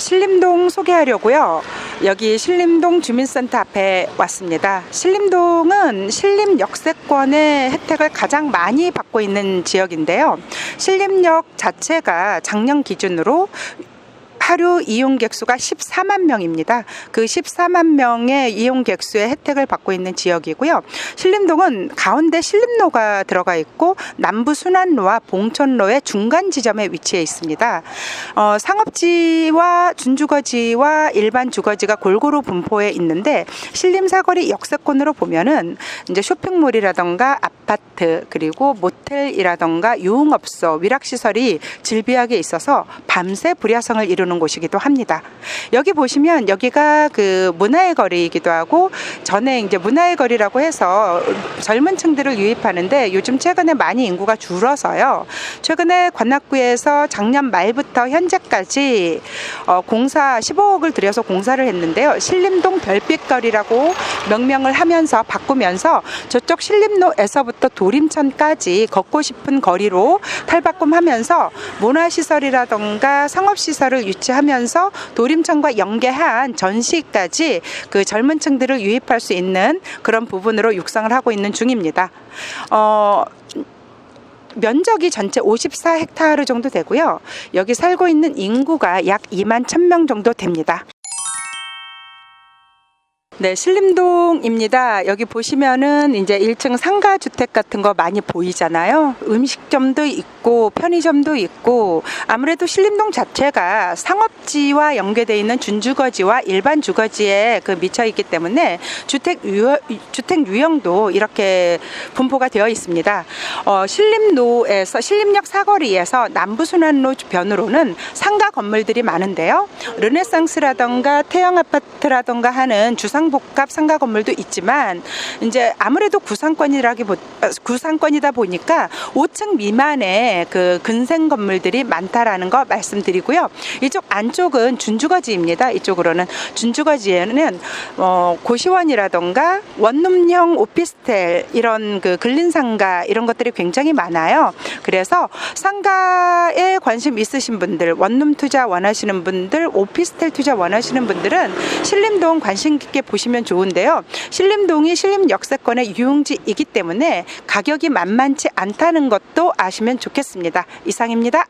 신림동 소개하려고요. 여기 신림동 주민센터 앞에 왔습니다. 신림동은 신림 역세권의 혜택을 가장 많이 받고 있는 지역인데요. 신림역 자체가 작년 기준으로 하루 이용객 수가 14만 명입니다. 그 14만 명의 이용객 수의 혜택을 받고 있는 지역이고요. 신림동은 가운데 신림로가 들어가 있고 남부 순환로와 봉천로의 중간 지점에 위치해 있습니다. 어, 상업지와 준주거지와 일반 주거지가 골고루 분포해 있는데 신림 사거리 역세권으로 보면은 이제 쇼핑몰이라던가 아파트 그리고 모텔이라던가 유흥업소 위락시설이 질비하게 있어서 밤새 불야성을 이루는 곳이기도 합니다. 여기 보시면 여기가 그 문화의 거리이기도 하고 전에 이제 문화의 거리라고 해서 젊은 층들을 유입하는데 요즘 최근에 많이 인구가 줄어서요. 최근에 관악구에서 작년 말부터 현재까지 어, 공사 15억을 들여서 공사를 했는데요. 신림동 별빛거리라고 명명을 하면서 바꾸면서 저쪽 신림로에서부터 도림천까지 걷고 싶은 거리로 탈바꿈하면서 문화시설이라던가 상업시설을 유치하면서 도림천과 연계한 전시까지 그 젊은 층들을 유입할 수 있는 그런 부분으로 육성을 하고 있는 중입니다. 어, 면적이 전체 54헥타르 정도 되고요. 여기 살고 있는 인구가 약 2만 1000명 정도 됩니다. 네, 신림동입니다. 여기 보시면은 이제 1층 상가 주택 같은 거 많이 보이잖아요. 음식점도 있고 편의점도 있고 아무래도 신림동 자체가 상업지와 연계되어 있는 준주거지와 일반 주거지에 그 미쳐 있기 때문에 주택 유 주택 유형도 이렇게 분포가 되어 있습니다. 어, 신림로에서 신림역 사거리에서 남부순환로 변으로는 상가 건물들이 많은데요. 르네상스라던가 태영 아파트라던가 하는 주상 복합 상가 건물도 있지만 이제 아무래도 구상권이라기 보, 구상권이다 보니까 5층 미만의 그 근생 건물들이 많다라는 거 말씀드리고요. 이쪽 안쪽은 준주거지입니다. 이쪽으로는 준주거지에는 어, 고시원이라던가 원룸형 오피스텔 이런 그 근린 상가 이런 것들이 굉장히 많아요. 그래서 상가에 관심 있으신 분들, 원룸 투자 원하시는 분들, 오피스텔 투자 원하시는 분들은 신림동 관심 깊게 보시면 좋은데요. 신림동이 신림 역세권의 유흥지이기 때문에 가격이 만만치 않다는 것도 아시면 좋겠습니다. 이상입니다.